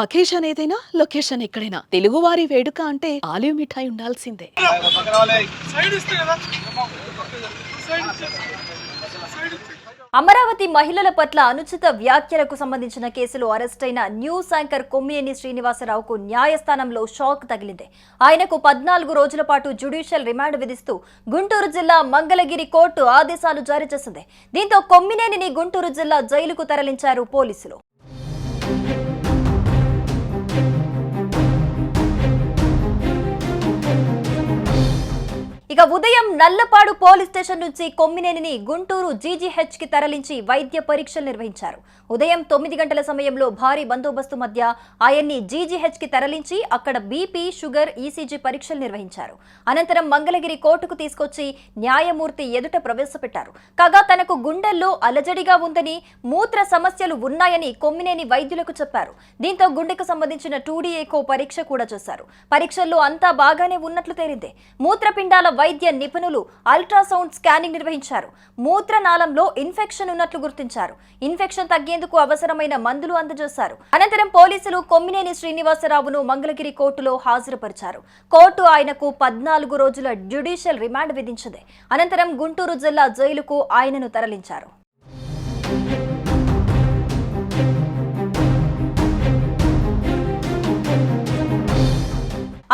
Occasion ఏదైనా location ఎక్కడైనా. తెలుగువారి వేడుక అంటే ఆలివ్ మిఠాయి ఉండాల్సిందే. అమరావతి మహిళల పట్ల అనుచిత వ్యాఖ్యలకు సంబంధించిన కేసులో అరెస్టైన న్యూస్ యాంకర్ కొమ్మినేని శ్రీనివాసరావుకు న్యాయస్థానంలో షాక్ తగిలింది. ఆయనకు పద్నాలుగు రోజుల పాటు జ్యుడిషియల్ రిమాండ్ విధిస్తూ గుంటూరు జిల్లా మంగళగిరి కోర్టు ఆదేశాలు జారీ చేసింది. దీంతో కొమ్మినేనిని గుంటూరు జిల్లా జైలుకు తరలించారు పోలీసులు. ఇక ఉదయం నల్లపాడు పోలీస్ స్టేషన్ నుంచి కొమ్మినేనిని గుంటూరు జీజీహెచ్కి తరలించి వైద్య పరీక్షలు నిర్వహించారు. ఉదయం తొమ్మిది గంటల సమయంలో భారీ బందోబస్తు మధ్య ఆయన్ని జీజీహెచ్కి తరలించి అక్కడ బీపీ షుగర్ ఈసీజీ పరీక్షలు నిర్వహించారు. అనంతరం మంగళగిరి కోర్టుకు తీసుకొచ్చి న్యాయమూర్తి ఎదుట ప్రవేశపెట్టారు. కాగా తనకు గుండెల్లో అలజడిగా ఉందని మూత్ర సమస్యలు ఉన్నాయని కొమ్మినేని వైద్యులకు చెప్పారు. దీంతో గుండెకు సంబంధించిన టూడీఏకో పరీక్ష కూడా చేశారు. పరీక్షల్లో అంతా బాగానే ఉన్నట్లు తేలింది. మూత్రపిండాల వైద్య నిపుణులు అల్ట్రాసౌండ్ స్కానింగ్ నిర్వహించారు. మూత్రనాళంలో ఇన్ఫెక్షన్ ఉన్నట్లు గుర్తించారు. ఇన్ఫెక్షన్ తగ్గేందుకు అవసరమైన మందులు అందజేశారు. అనంతరం పోలీసులు కొమ్మినేని శ్రీనివాసరావును మంగళగిరి కోర్టులో హాజరుపరిచారు. కోర్టు ఆయనకు పద్నాలుగు రోజుల జ్యుడిషియల్ రిమాండ్ విధించింది. అనంతరం గుంటూరు జిల్లా జైలుకు ఆయనను తరలించారు.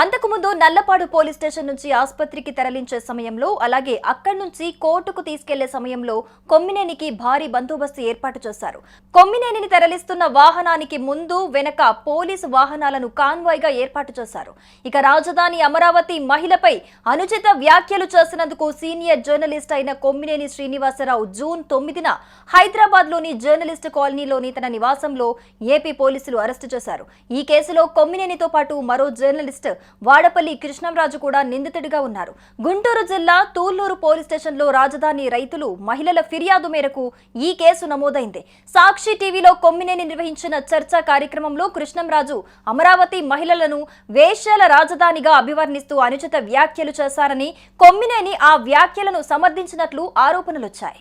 అంతకుముందు నల్లపాడు పోలీస్ స్టేషన్ నుంచి ఆసుపత్రికి తరలించే సమయంలో అలాగే అక్కడి నుంచి కోర్టుకు తీసుకెళ్ళే సమయంలో కొమ్మినేనికి భారీ బందోబస్తు ఏర్పాటు చేశారు. కొమ్మినేనిని తరలిస్తున్న వాహనానికి ముందు వెనక పోలీసు వాహనాలను కాన్వాయ్గా ఏర్పాటు చేశారు. ఇక రాజధాని అమరావతి మహిళపై అనుచిత వ్యాఖ్యలు చేసినందుకు సీనియర్ జర్నలిస్ట్ అయిన కొమ్మినేని శ్రీనివాసరావు జూన్ తొమ్మిదిన హైదరాబాద్లోని జర్నలిస్ట్ కాలనీలోని తన నివాసంలో ఏపీ పోలీసులు అరెస్టు చేశారు. ఈ కేసులో కొమ్మినేనితో పాటు మరో జర్నలిస్ట్ వాడపల్లి కృష్ణంరాజు కూడా నిందితుడిగా ఉన్నారు. గుంటూరు జిల్లా తూళ్ళూరు పోలీస్ స్టేషన్లో రాజధాని రైతులు మహిళల ఫిర్యాదు మేరకు ఈ కేసు నమోదైంది. సాక్షి టీవీలో కొమ్మినేని నిర్వహించిన చర్చా కార్యక్రమంలో కృష్ణంరాజు అమరావతి మహిళలను వేశ్యాల రాజధానిగా అభివర్ణిస్తూ అనుచిత వ్యాఖ్యలు చేశారని కొమ్మినేని ఆ వ్యాఖ్యలను సమర్థించినట్లు ఆరోపణలొచ్చాయి.